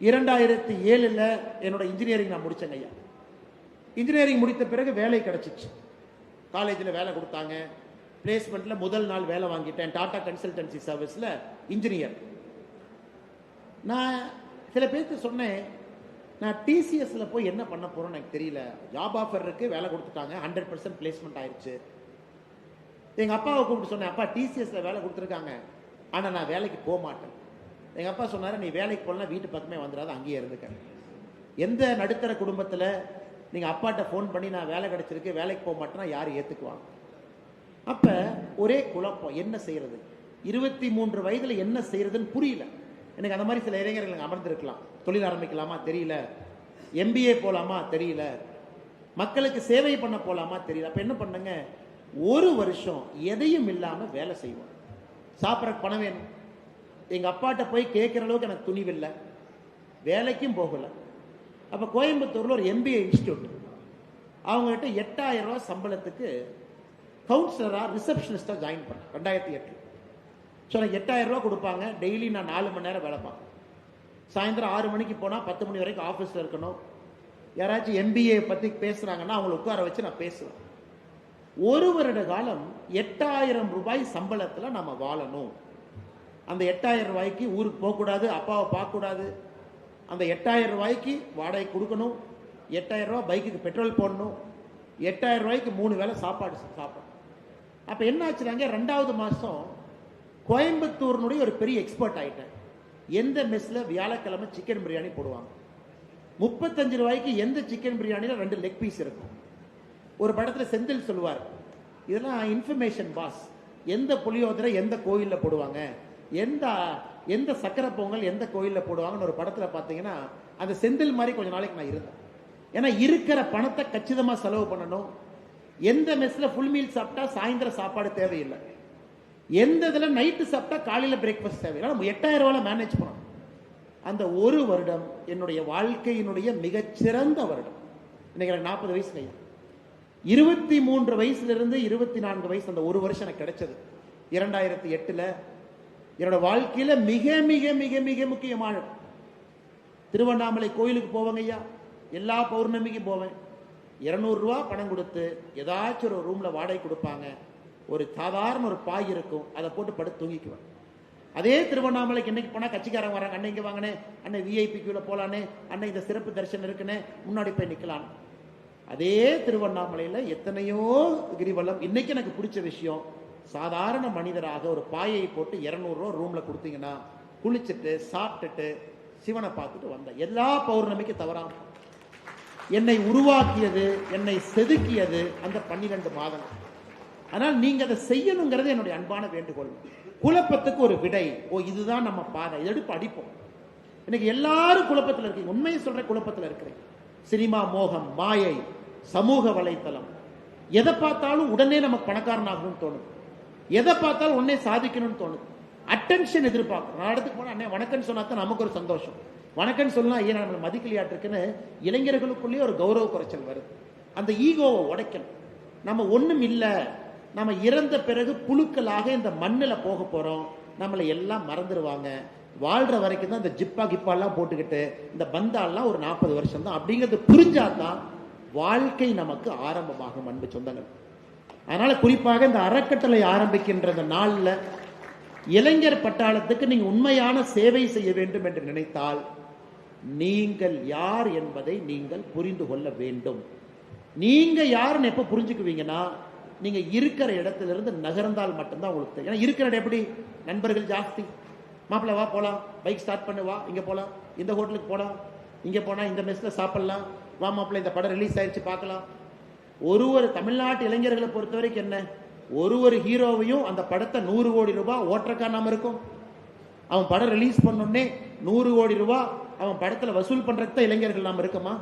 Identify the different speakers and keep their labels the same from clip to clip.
Speaker 1: இரண்டாயிரத்தி ஏழில் என்னோட இன்ஜினியரிங் நான் முடித்தேங்க ஐயா. இன்ஜினியரிங் முடித்த பிறகு வேலை கிடச்சிச்சு. காலேஜில் வேலை கொடுத்தாங்க. பிளேஸ்மெண்ட்டில் முதல் நாள் வேலை வாங்கிட்டேன். டாடா கன்சல்டன்சி சர்வீஸில் இன்ஜினியர் நான் சில பேர்த்து சொன்னேன் நான் டிசிஎஸ்ல போய் என்ன பண்ண போறேன்னு எனக்கு தெரியல. ஜாப் ஆஃபர் இருக்கு வேலை கொடுத்துட்டாங்க. ஹண்ட்ரட் பர்சன்ட் பிளேஸ்மெண்ட் ஆயிடுச்சு எங்கள் அப்பாவை கூப்பிட்டு சொன்னேன் அப்பா டிசிஎஸ்ல வேலை கொடுத்துருக்காங்க. ஆனால் நான் வேலைக்கு போக மாட்டேன் எங்கள் அப்பா சொன்னார் நீ வேலைக்கு போகலாம் வீட்டு பக்கமே வந்துடாத அங்கேயே இருந்துக்க. எந்த நடுத்தர குடும்பத்தில் நீங்கள் அப்பாட்ட ஃபோன் பண்ணி நான் வேலை கிடச்சிருக்கு வேலைக்கு போக மாட்டேன்னா யார் ஏற்றுக்குவாங்க அப்போ ஒரே குழப்பம் என்ன செய்கிறது இருபத்தி மூன்று வயதில் என்ன செய்யறதுன்னு புரியல. எனக்கு அந்த மாதிரி சில இளைஞர்கள் அமர்ந்திருக்கலாம். தொழில் ஆரம்பிக்கலாமா? தெரியல. எம்பிஏ போகலாமா தெரியல. மக்களுக்கு சேவை பண்ண போகலாமா தெரியல. அப்போ என்ன பண்ணுங்க? ஒரு வருஷம் எதையும் இல்லாமல் வேலை செய்வோம். சாப்பிட்ற பணம் வேணும். எங்கள் அப்பாட்ட போய் கேட்குற அளவுக்கு எனக்கு துணிவில்லை. வேலைக்கும் போகலை. அப்போ கோயம்புத்தூரில் ஒரு எம்பிஏ இன்ஸ்டியூட் அவங்ககிட்ட எட்டாயிரம் ரூபா சம்பளத்துக்கு கவுன்சிலராக ரிசப்ஷனிஸ்டாக ஜாயின் பண்ணேன் ரெண்டாயிரத்தி எட்டு ஸோ எனக்கு எட்டாயிரம் ரூபா கொடுப்பாங்க. டெய்லி நான் நாலு மணி நேரம் வேலை பார்ப்பேன். சாயந்தரம் ஆறு மணிக்கு போனால் பத்து மணி வரைக்கும் ஆஃபீஸில் இருக்கணும். யாராச்சும் எம்பிஏ பற்றி பேசுகிறாங்கன்னா அவங்கள உட்கார வச்சு நான் பேசுவேன். ஒரு வருட காலம் எட்டாயிரம் ரூபாய் சம்பளத்தில் நம்ம வாழணும். அந்த எட்டாயிரம் ரூபாய்க்கு ஊருக்கு போகக்கூடாது அப்பாவை பார்க்கக்கூடாது. அந்த எட்டாயிரம் ரூபாய்க்கு வாடகை கொடுக்கணும். எட்டாயிரம் ரூபா பைக்குக்கு பெட்ரோல் போடணும். எட்டாயிரம் ரூபாய்க்கு மூணு வேளை சாப்பாடு சாப்பிடணும். அப்போ என்ன ஆச்சுனாங்க? ரெண்டாவது மாதம் கோயம்புத்தூர்னுடைய ஒரு பெரிய எக்ஸ்பர்ட் ஆயிட்டேன் எந்த மெஸ்ஸில் வியாழக்கிழமை சிக்கன் பிரியாணி போடுவாங்க. முப்பத்தஞ்சு ரூபாய்க்கு எந்த சிக்கன் பிரியாணியில் ரெண்டு லெக் பீஸ் இருக்கும். ஒரு படத்தில் செந்தில் சொல்லுவார் இதெல்லாம் இன்ஃபர்மேஷன் பாஸ் எந்த புளியோதரை எந்த கோயிலில் போடுவாங்க? எந்த எந்த சக்கரை பொங்கல் எந்த கோயிலில் போடுவாங்கன்னு ஒரு படத்தில் பார்த்தீங்கன்னா அந்த செந்தில் மாதிரி கொஞ்ச நாளைக்கு நான் இருந்தேன். ஏன்னா இருக்கிற பணத்தை கச்சிதமாக செலவு பண்ணணும். எந்த மெஸ்ஸில் ஃபுல் மீல் சாப்பிட்டா சாயந்தரம் சாப்பாடு தேவையில்லை. எந்த இதில் நைட்டு சாப்பிட்டா காலையில் பிரேக்ஃபாஸ்ட் தேவையில்லை. நம்ம எட்டாயிரம் ரூபாய் மேனேஜ் பண்ணணும் அந்த ஒரு வருடம் என்னுடைய வாழ்க்கையினுடைய மிகச்சிறந்த வருடம். இன்னைக்கு எனக்கு நாற்பது வயசு கையா. இருபத்தி மூன்று வயசுல இருந்து இருபத்தி நான்கு வயசு அந்த ஒரு வருஷம் எனக்கு கிடைச்சது. இரண்டாயிரத்தி எட்டுல என்னோட வாழ்க்கையில மிக மிக மிக மிக முக்கியமான திருவண்ணாமலை கோயிலுக்கு போவேங்க ஐயா. எல்லா பௌர்ணமிக்கும் போவேன். இருநூறு ரூபா பணம் கொடுத்து ஏதாச்சும் ஒரு ரூம்ல வாடகை கொடுப்பாங்க. ஒரு சாதாரண ஒரு பாய் இருக்கும். அதை போட்டு படுத்து தூங்கிக்குவேன். அதே திருவண்ணாமலைக்கு இன்னைக்கு போனா கட்சிக்காரங்க வராங்க. அன்னைக்கு வாங்கினே அண்ணன் விஐபி கியூல போலானே அண்ணன் இந்த சிறப்பு தரிசனம் இருக்குன்னு முன்னாடி போய் நிக்கலாம். அதே திருவண்ணாமலையில எத்தனையோ கிரிவலம். இன்னைக்கு எனக்கு பிடிச்ச விஷயம் சாதாரண மனிதராக ஒரு பாயை போட்டு இரநூறுவா ரூமில் கொடுத்தீங்கன்னா குளிச்சுட்டு சாப்பிட்டுட்டு சிவனை பார்த்துட்டு வந்தேன் எல்லா பௌர்ணமிக்கும் தவறாம. என்னை உருவாக்கியது என்னை செதுக்கியது அந்த பன்னிரண்டு மாதம் ஆனால் நீங்க அதை செய்யணுங்கிறது என்னுடைய அன்பான வேண்டுகோள். குழப்பத்துக்கு ஒரு விடை. ஓ இதுதான் நம்ம பாதை. இதை எடுப்பு அடிப்போம். இன்னைக்கு எல்லாரும் குழப்பத்தில் இருக்கீங்க. உண்மையை சொல்ற குழப்பத்தில் இருக்கிறேன் சினிமா மோகம் மாயை சமூக வலைத்தளம். எதை பார்த்தாலும் உடனே நமக்கு பணக்காரனாகவும் தோணும். எதை பார்த்தாலும் உன்னே சாதிக்கணும்னு தோணுது. அட்டென்ஷன் எதிர்பார்க்கும். நான் இடத்துக்கு போனால் அண்ணே வணக்கம்னு சொன்னா தான் நமக்கு ஒரு சந்தோஷம். வணக்கம்னு சொன்னா ஏன் நம்மளை மதிக்கலையாட்டிருக்குன்னு இளைஞர்களுக்குள்ளேயே ஒரு கௌரவ குறைச்சல் வருது. அந்த ஈகோவை உடைக்கணும். நம்ம ஒன்றும் இல்லை. நம்ம இறந்த பிறகு புழுக்களாக இந்த மண்ணில் போக போகிறோம் நம்மளை எல்லாம் மறந்துடுவாங்க வாழ்கிற வரைக்கும் தான் இந்த ஜிப்பா கிப்பாலாம் போட்டுக்கிட்டு இந்த பந்தாலாம் ஒரு நாற்பது வருஷம் தான் அப்படிங்கிறது புரிஞ்சாதான் வாழ்க்கை நமக்கு ஆரம்பமாகும் அன்பு சொந்தங்கள். அதனால குறிப்பாக இந்த அறக்கட்டளை ஆரம்பிக்கின்ற இந்த நாளில் இளைஞர் பட்டாளத்துக்கு நீங்க உண்மையான சேவை செய்ய வேண்டும் என்று நினைத்தால் நீங்கள் யார் என்பதை நீங்கள் புரிந்து கொள்ள வேண்டும். நீங்க யாருன்னு எப்ப புரிஞ்சுக்குவீங்கன்னா நீங்க இருக்கிற இடத்துலருந்து நகர்ந்தால் மட்டும்தான் உங்களுக்கு தெரியும். ஏன்னா இருக்கிற இடம் எப்படி? நண்பர்கள் ஜாஸ்தி. மாப்பிள்ள வா போலாம். பைக் ஸ்டார்ட் பண்ணு வா. இங்க போலாம். இந்த ஹோட்டலுக்கு போலாம். இங்க போனா இந்த மெஸ்ல சாப்பிடலாம். வா மாப்பிள்ள இந்த படம் ரிலீஸ் ஆயிடுச்சு பார்க்கலாம். ஒரு ஒரு தமிழ்நாட்டு இளைஞர்களை பொறுத்த வரைக்கும் என்ன? ஒரு ஒரு ஹீரோவையும் அந்த படத்தை நூறு கோடி ரூபாய் ஓட்டுறக்கா நாம இருக்கும். அவன் படம் ரிலீஸ் பண்ணோடனே நூறு கோடி ரூபாய் அவன் படத்துல வசூல் பண்றதுக்கு தான் இளைஞர்கள் நாம இருக்கோமா?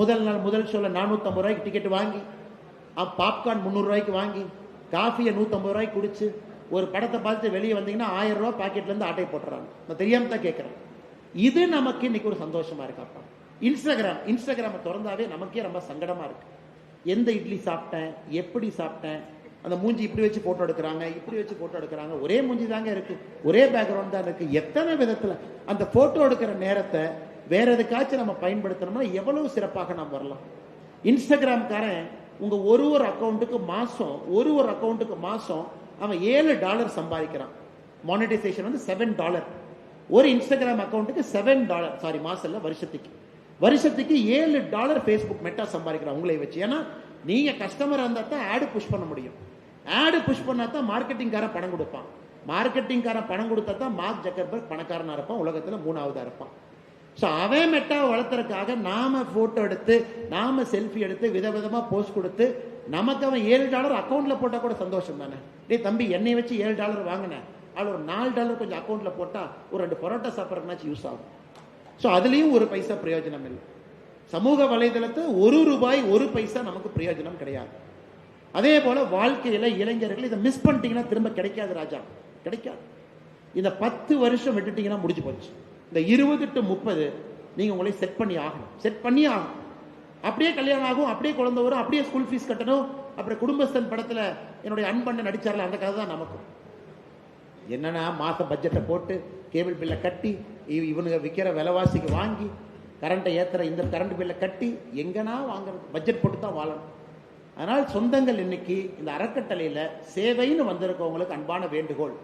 Speaker 1: முதல் நாள் முதல் ஷோல நானூற்றம்பது ரூபாய்க்கு டிக்கெட் வாங்கி அவன் பாப்கார்ன் முந்நூறு ரூபாய்க்கு வாங்கி காஃபியை நூற்றம்பது ரூபாய்க்கு குடிச்சு ஒரு படத்தை பார்த்து வெளியே வந்தீங்கன்னா ஆயிரம் ரூபாய் பாக்கெட்ல இருந்து ஆட்டை போட்டுறாங்க. நான் தெரியாம தான் கேட்கிறேன். இது நமக்கு இன்னைக்கு ஒரு சந்தோஷமா இருக்காப்பா இன்ஸ்டாகிராம் இன்ஸ்டாகிராமை திறந்தாவே நமக்கே ரொம்ப சங்கடமா இருக்கு. எந்த இட்லி சாப்பிட்டேன்? எப்படி சாப்பிட்டேன்? அந்த மூஞ்சி இப்படி வச்சு போட்டோ எடுக்கிறாங்க இப்படி வச்சு போட்டோ எடுக்கிறாங்க. ஒரே மூஞ்சி தாங்க இருக்கு. ஒரே பேக்ரவுண்ட் தான் இருக்கு. எத்தனை விதத்துல அந்த போட்டோ எடுக்கிற நேரத்தை வேற எதுக்காச்சும் நம்ம பயன்படுத்தணும்னா எவ்வளவு சிறப்பாக நாம் வரலாம். இன்ஸ்டாகிராம்காரன் உங்க ஒரு ஒரு அக்கௌண்ட்டுக்கு மாசம் ஒரு ஒரு அக்கௌண்ட்டுக்கு மாசம் அவன் ஏழு டாலர் சம்பாதிக்கிறான். மானிட்டைசேஷன் வந்து செவன் டாலர் ஒரு இன்ஸ்டாகிராம் அக்கௌண்ட்டுக்கு செவன் டாலர் சாரி மாசம் இல்லை வருஷத்துக்கு. வருஷத்துக்கு ஏழு டாலர் ஃபேஸ்புக் மெட்டா சம்பாதிக்கிறோம் உங்களை வச்சு. ஏன்னா நீங்கள் கஸ்டமர் இருந்தால் தான் ஆடு புஷ் பண்ண முடியும். ஆடு புஷ் பண்ணா தான் மார்க்கெட்டிங்காரன் பணம் கொடுப்பான். மார்க்கெட்டிங்காரன் பணம் கொடுத்தா தான் மார்க் ஜக்கர்பர்க் பணக்காரனாக இருப்பான். உலகத்தில் மூணாவதாக இருப்பான். ஸோ அவன் மெட்டாவை வளர்த்துறதுக்காக நாம ஃபோட்டோ எடுத்து நாம செல்ஃபி எடுத்து விதவிதமாக போஸ்ட் கொடுத்து நமக்கு அவன் ஏழு டாலர் அக்கௌண்ட்டில் போட்டால் கூட சந்தோஷம் தானே? டேய் தம்பி என்னை வச்சு ஏழு டாலர் வாங்கினேன் அதில் ஒரு நாலு டாலர் கொஞ்சம் அக்கௌண்ட்டில் போட்டால் ஒரு ரெண்டு பரோட்டா சாப்பிட்றதுனாச்சும் யூஸ் ஆகும். ஸோ அதுலேயும் ஒரு பைசா பிரயோஜனம் இல்லை. சமூக வலைதளத்தை ஒரு ரூபாய் ஒரு பைசா நமக்கு பிரயோஜனம் கிடையாது. அதே போல் வாழ்க்கையில் இளைஞர்கள் இதை மிஸ் பண்ணிட்டீங்கன்னா திரும்ப கிடைக்காது ராஜா. கிடைக்காது. இந்த பத்து வருஷம் விட்டுட்டீங்கன்னா முடிஞ்சு போச்சு. இந்த இருபது டு முப்பது நீங்கள் உங்களை செட் பண்ணி ஆகணும். செட் பண்ணி ஆகணும். அப்படியே கல்யாணம் ஆகும் அப்படியே குழந்தை வரும் அப்படியே ஸ்கூல் ஃபீஸ் கட்டணும். அப்புறம் குடும்பஸ்தன் படத்தில் என்னுடைய அன்பண்ணை நடித்தார்ல அந்த கதை தான் நமக்கும். என்னன்னா மாத பட்ஜெட்டை போட்டு கேபிள் பில்லை கட்டி இவனுங்க விற்கிற விலைவாசிக்கு வாங்கி கரண்ட்டை ஏத்துற இந்த கரண்ட் பில்லை கட்டி எங்கனா வாங்குறது பட்ஜெட் போட்டு தான் வாழணும். அதனால் சொந்தங்கள் இன்னைக்கு இந்த அறக்கட்டளையில சேவைன்னு வந்திருக்கவங்களுக்கு அன்பான வேண்டுகோள்.